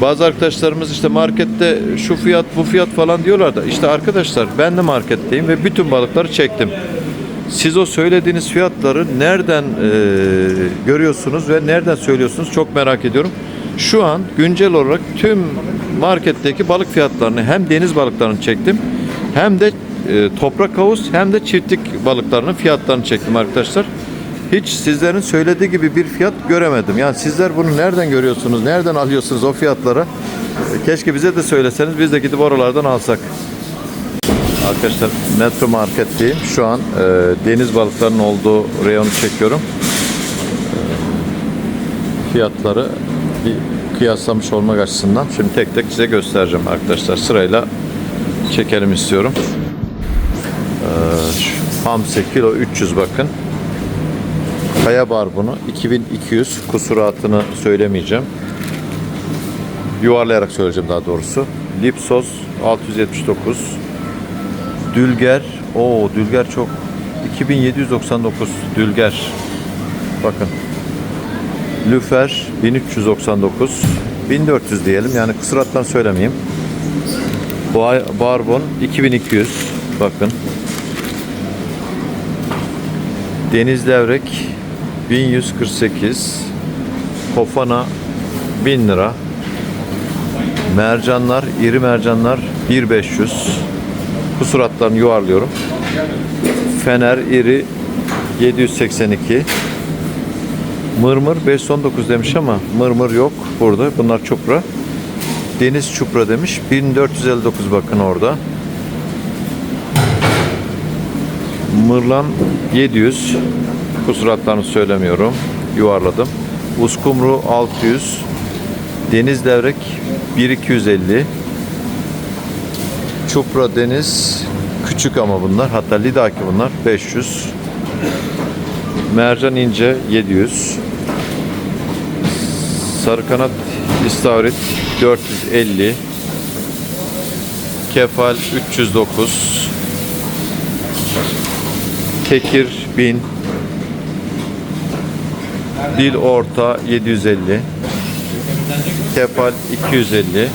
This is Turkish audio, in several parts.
Bazı arkadaşlarımız işte markette şu fiyat bu fiyat falan diyorlar da işte arkadaşlar ben de marketteyim ve bütün balıkları çektim. Siz o söylediğiniz fiyatları nereden e, görüyorsunuz ve nereden söylüyorsunuz çok merak ediyorum. Şu an güncel olarak tüm marketteki balık fiyatlarını hem deniz balıklarını çektim hem de e, toprak havuz hem de çiftlik balıklarının fiyatlarını çektim arkadaşlar. Hiç sizlerin söylediği gibi bir fiyat göremedim. Yani sizler bunu nereden görüyorsunuz? Nereden alıyorsunuz o fiyatları? E, Keşke bize de söyleseniz biz de gidip oralardan alsak. Arkadaşlar Metro Market'teyim. Şu an e, deniz balıklarının olduğu reyonu çekiyorum. E, fiyatları bir kıyaslamış olmak açısından şimdi tek tek size göstereceğim arkadaşlar. Sırayla çekelim istiyorum. E, Hamsi kilo 300 bakın. Kaya barbunu 2200 kusuratını söylemeyeceğim. Yuvarlayarak söyleyeceğim daha doğrusu. Lipsos 679. Dülger. o Dülger çok 2799 Dülger. Bakın. Lüfer 1399. 1400 diyelim. Yani kusurattan söylemeyeyim. Ba- Barbon 2200. Bakın. Deniz levrek 1148. Kofana 1000 lira. Mercanlar, iri mercanlar 1500. Kusuratlarını yuvarlıyorum. Fener iri 782. Mırmır 519 demiş ama mırmır yok burada. Bunlar çupra. Deniz çupra demiş. 1459 bakın orada. Mırlan 700. Kusuratlarını söylemiyorum. Yuvarladım. Uskumru 600. Deniz levrek 1250. Çupra deniz küçük ama bunlar. Hatta lidaki bunlar 500. Mercan ince 700. Sarı kanat istavrit 450. Kefal 309. Kekir 1000. Dil orta 750. Kefal 250.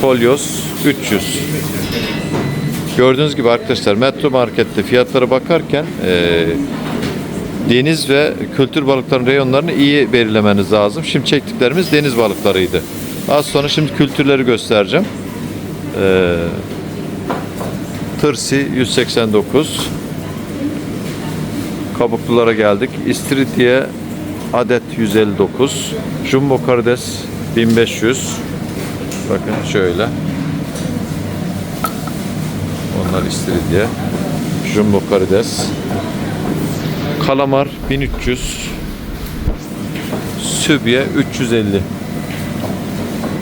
Kolyoz 300. Gördüğünüz gibi arkadaşlar Metro Market'te fiyatlara bakarken eee, deniz ve kültür balıklarının reyonlarını iyi belirlemeniz lazım. Şimdi çektiklerimiz deniz balıklarıydı. Az sonra şimdi kültürleri göstereceğim. Eee Tırsi 189. Kabuklulara geldik. İstiridye adet 159. Jumbo karides 1500. Bakın şöyle. Onlar istiridye. Jumbo karides. Kalamar 1300. Sübye 350.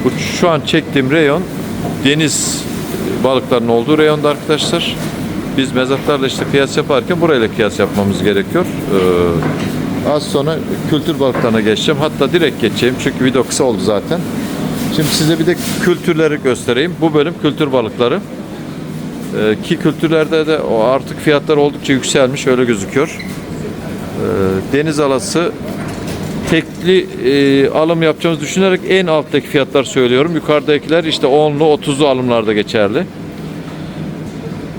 Bu şu an çektiğim reyon deniz balıkların olduğu reyonda arkadaşlar. Biz mezatlarla işte kıyas yaparken burayla kıyas yapmamız gerekiyor. Ee, az sonra kültür balıklarına geçeceğim. Hatta direkt geçeceğim çünkü video kısa oldu zaten. Şimdi size bir de kültürleri göstereyim. Bu bölüm kültür balıkları. Ee, ki kültürlerde de o artık fiyatlar oldukça yükselmiş öyle gözüküyor. Ee, deniz alası tekli e, alım yapacağımızı düşünerek en alttaki fiyatlar söylüyorum. Yukarıdakiler işte 10'lu 30'lu alımlarda geçerli.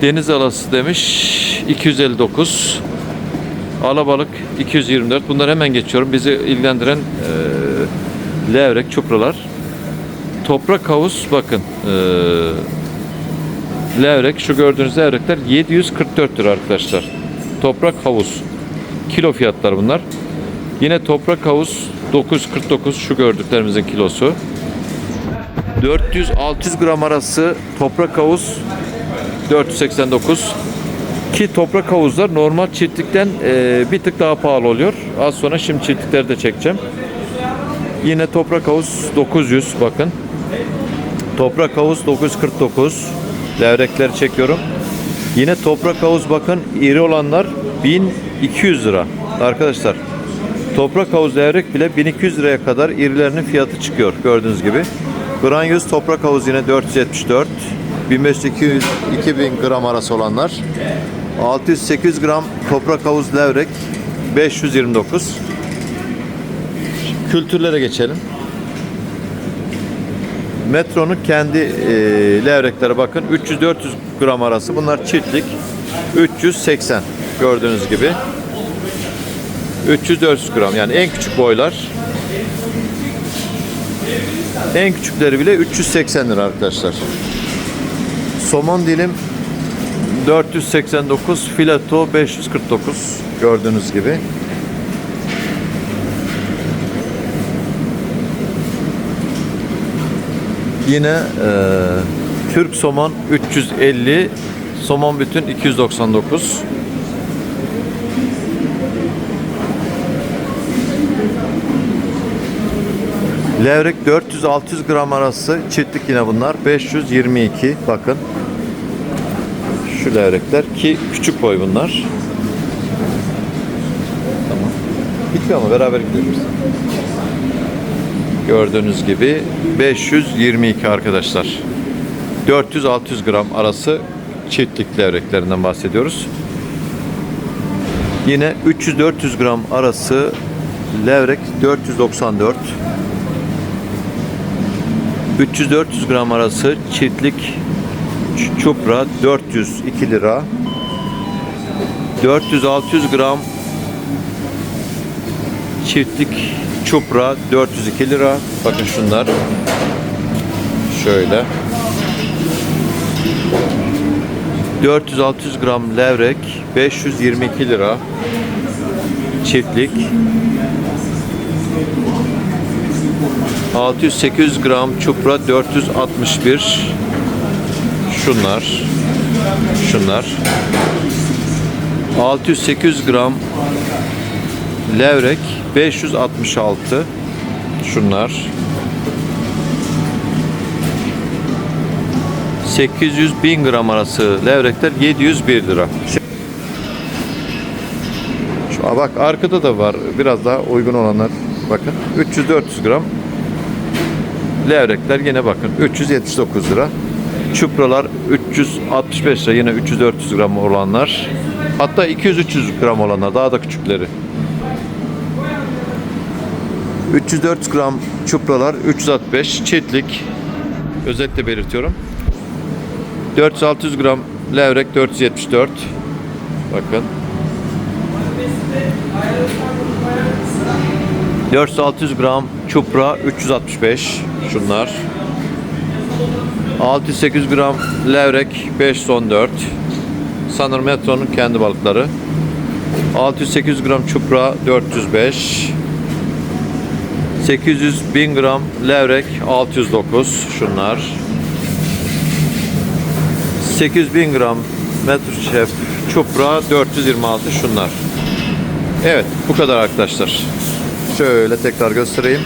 Deniz alası demiş 259. Alabalık 224. Bunları hemen geçiyorum. Bizi ilgilendiren e, levrek, çupralar. Toprak havuz bakın. E, levrek şu gördüğünüz levrekler 744 lira arkadaşlar. Toprak havuz. Kilo fiyatlar bunlar. Yine toprak havuz 949 şu gördüklerimizin kilosu. 400-600 gram arası toprak havuz 489 ki toprak havuzlar normal çiftlikten e, bir tık daha pahalı oluyor. Az sonra şimdi çiftlikleri de çekeceğim. Yine toprak havuz 900 bakın. Toprak havuz 949. Levrekleri çekiyorum. Yine toprak havuz bakın iri olanlar 1200 lira. Arkadaşlar toprak havuz levrek bile 1200 liraya kadar irilerinin fiyatı çıkıyor gördüğünüz gibi. Granyüz toprak havuz yine 474. 1500-2000 gram arası olanlar. 600-800 gram toprak havuz levrek 529. Kültürlere geçelim. Metro'nun kendi e, levreklere bakın 300-400 gram arası bunlar çiftlik 380 gördüğünüz gibi 300-400 gram yani en küçük boylar en küçükleri bile 380 lira arkadaşlar. Somon dilim 489, fileto 549 gördüğünüz gibi. Yine e, Türk somon 350, somon bütün 299. Levrek 400-600 gram arası çiftlik yine bunlar. 522 bakın. Şu levrekler ki küçük boy bunlar. Tamam. Bitmiyor ama beraber gidiyoruz. Gördüğünüz gibi 522 arkadaşlar. 400-600 gram arası çiftlik levreklerinden bahsediyoruz. Yine 300-400 gram arası levrek 494. 300-400 gram arası çiftlik çupra 402 lira. 400-600 gram çiftlik çupra 402 lira. Bakın şunlar. Şöyle. 400-600 gram levrek 522 lira. Çiftlik. 600-800 gram çupra 461 şunlar şunlar 600-800 gram levrek 566 şunlar 800-1000 gram arası levrekler 701 lira. Şu, bak arkada da var biraz daha uygun olanlar. Bakın 300-400 gram Levrekler yine bakın 379 lira. Çupralar 365 lira yine 300-400 gram olanlar. Hatta 200-300 gram olanlar daha da küçükleri. 304 gram çupralar 365 çitlik özetle belirtiyorum. 400-600 gram levrek 474 bakın 400-600 gram çupra 365 şunlar. 600-800 gram levrek 514. Sanırım Metro'nun kendi balıkları. 600-800 gram çupra 405. 800 1000 gram levrek 609 şunlar. 800 bin gram Metro Şef çupra 426 şunlar. Evet bu kadar arkadaşlar. Şöyle tekrar göstereyim.